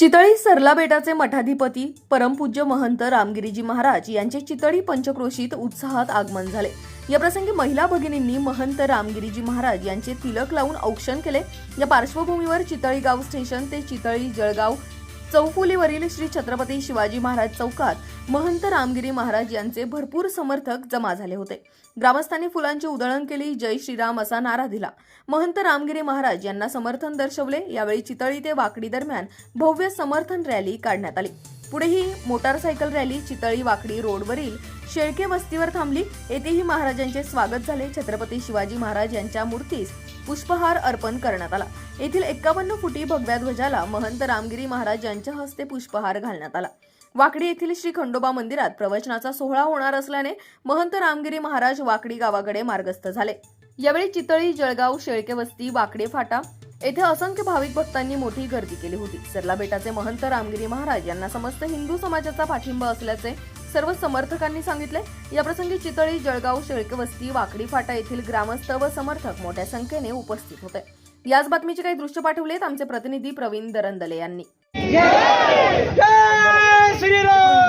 चितळी सरला बेटाचे मठाधिपती परमपूज्य महंत रामगिरीजी महाराज यांचे चितळी पंचक्रोशीत उत्साहात आगमन झाले. या प्रसंगी महिला भगिनींनी महंत रामगिरीजी महाराज यांचे तिलक लावून औक्षण केले. या पार्श्वभूमीवर चितळी गाव स्टेशन ते चितळी जळगाव चौफुलीवरील श्री छत्रपती शिवाजी महाराज चौकात महंत रामगिरी महाराज यांचे भरपूर समर्थक जमा झाले होते. ग्रामस्थांनी फुलांची उधळण केली जय श्रीराम असा नारा दिला. महंत रामगिरी महाराज यांना समर्थन दर्शवले यावेळी चितळी ते वाकडी दरम्यान भव्य समर्थन रॅली काढण्यात आली. पुढे ही मोटारसायकल रॅली चितळी वाकडी रोडवरील शेळके वस्तीवर थांबली. येथेही महाराजांचे स्वागत झाले. छत्रपती शिवाजी महाराज यांच्या मूर्तीस पुष्पहार अर्पण करण्यात आला. येथील एक्कावन्न फुटी भगव्या ध्वजाला महंत रामगिरी महाराज यांच्या हस्ते पुष्पहार घालण्यात आला. वाकडी येथील श्री खंडोबा मंदिरात प्रवचनाचा सोहळा होणार असल्याने महंत रामगिरी महाराज वाकडी गावाकडे मार्गस्थ झाले. यावेळी चितळी जळगाव शेळके वस्ती वाकडे फाटा येथे असंख्य भाविक भक्तांनी मोठी गर्दी केली होती. सरला बेटाचे महंत रामगिरी महाराज यांना समस्त हिंदू समाजाचा पाठिंबा असल्याचे सर्व समर्थकांनी सांगितले. याप्रसंगी चितळी जळगाव शेळके वस्ती वाकडी फाटा येथील ग्रामस्थ व समर्थक मोठ्या संख्येने उपस्थित होते. याच बातमीचे काही दृश्य पाठवलेत आमचे प्रतिनिधी प्रवीण दरंदले यांनी. श्रीराम!